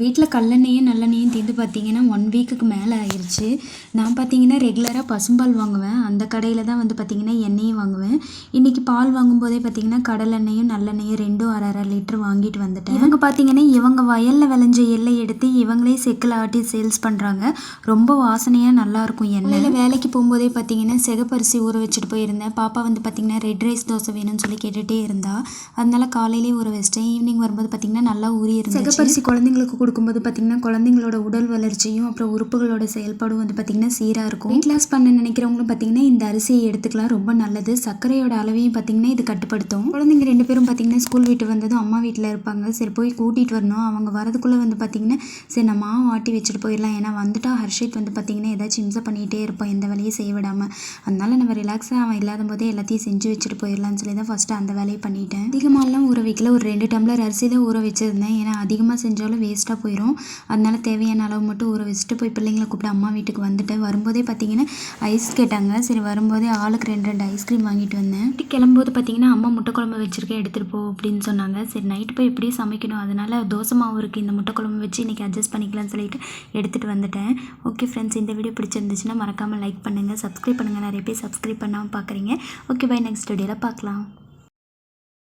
வீட்டில் கல்லெண்ணெயும் நல்லெண்ணெயும் தீர்ந்து பார்த்தீங்கன்னா ஒன் வீக்குக்கு மேலே ஆயிடுச்சு நான் பார்த்தீங்கன்னா ரெகுலராக பசும்பால் வாங்குவேன். அந்த கடையில் தான் வந்து பார்த்தீங்கன்னா எண்ணெயும் வாங்குவேன். இன்றைக்கி பால் வாங்கும்போதே பார்த்தீங்கன்னா கடலெண்ணெயும் நல்லெண்ணெயும் ரெண்டும் அரை அரை லிட்டர் வாங்கிட்டு வந்துட்டேன். இவங்க பார்த்தீங்கன்னா இவங்க வயலில் விளைஞ்ச எண்ணெய் எடுத்து இவங்களே செக்கில் ஆட்டி சேல்ஸ் பண்ணுறாங்க ரொம்ப வாசனையாக நல்லாயிருக்கும் எண்ணெயில் வேலைக்கு போகும்போதே பார்த்தீங்கன்னா சிகப்பரிசி ஊற வச்சுட்டு போயிருந்தேன். பாப்பா வந்து பார்த்தீங்கன்னா ரெட் ரைஸ் தோசை வேணும்னு சொல்லி கேட்டுகிட்டே இருந்தா. அதனால காலையிலேயே ஊற வச்சிட்டேன். ஈவினிங் வரும்போது பார்த்தீங்கன்னா நல்லா ஊறி இருந்துச்சு. சிகப்பரிசி குழந்தைங்களுக்கு கொடுக்கும்போது பார்த்தீங்கன்னா குழந்தைங்களோட உடல் வளர்ச்சியும் அப்புறம் உறுப்புகளோட செயல்பாடும் வந்து பார்த்தீங்கன்னா சீராக இருக்கும். வெயிட் லாஸ் பண்ண நினைக்கிறவங்களும் பார்த்தீங்கன்னா இந்த அரிசியை எடுத்துக்கலாம். ரொம்ப நல்லது. சர்க்கரையோட அளவையும் பார்த்தீங்கன்னா இது கட்டுப்படுத்தும். குழந்தைங்க ரெண்டு பேரும் பார்த்தீங்கன்னா ஸ்கூல் விட்டு வந்ததும் அம்மா வீட்டில் இருப்பாங்க. சரி போய் கூட்டிகிட்டு வரணும். அவங்க வரதுக்குள்ளே வந்து பார்த்தீங்கன்னா சரி நான் மாவு ஆட்டி வச்சுட்டு போயிடலாம். ஏன்னா வந்துட்டா ஹர்ஷித் வந்து பார்த்தீங்கன்னா ஏதாச்சும் இம்சை பண்ணிகிட்டே இருப்பான். எந்த வேலையும் செய்ய விடாமல் அதனால நம்ம ரிலாக்ஸாக அவன் இல்லாத போதே எல்லாத்தையும் செஞ்சு வச்சுட்டு போயிடலாம்னு சொல்லி தான் ஃபஸ்ட்டு அந்த வேலையை பண்ணிட்டேன். அதிகமாகலாம் ஊற வைக்கல. ஒரு ரெண்டு டம்ளர் அரிசி தான் ஊற வச்சிருந்தேன். ஏன்னா அதிகமாக செஞ்சாலும் வேஸ்ட்டாக போயிடும் அதனால தேவையான அளவு மட்டும் ஊற வச்சுட்டு போய் பிள்ளைங்களை கூப்பிட்டு அம்மா வீட்டுக்கு வந்துட்டேன் வரும்போதே பார்த்தீங்கன்னா ஐஸ் கேட்டாங்க. சரி வரும்போதே ஆளுக்கு ரெண்டு ரெண்டு ஐஸ்கிரீம் வாங்கிட்டு வந்தேன். வீட்டு கிளம்பும்போது பார்த்தீங்கன்னா அம்மா முட்டை குழம்பு வச்சுருக்கேன் எடுத்துகிட்டு போ அப்படின்னு சொன்னாங்க. சரி நைட்டு போய் எப்படியும் சமைக்கணும். அதனால் தோசை மாவு இருக்குது இந்த முட்டை குழம்பு வச்சு இன்றைக்கி அட்ஜஸ்ட் பண்ணிக்கலாம்னு சொல்லிட்டு எடுத்துகிட்டு வந்துட்டேன். ஓகே ஃப்ரெண்ட்ஸ் இந்த வீடியோ பிடிச்சிருந்துச்சுன்னா மறக்காமல் லைக் பண்ணுங்கள் சப்ஸ்கிரைப் பண்ணுங்கள் நிறைய பேர் சப்ஸ்கிரைப் பண்ணாமல் பார்க்குறீங்க ஓகே பை நெக்ஸ்ட் வீடியோவில் பார்க்கலாம்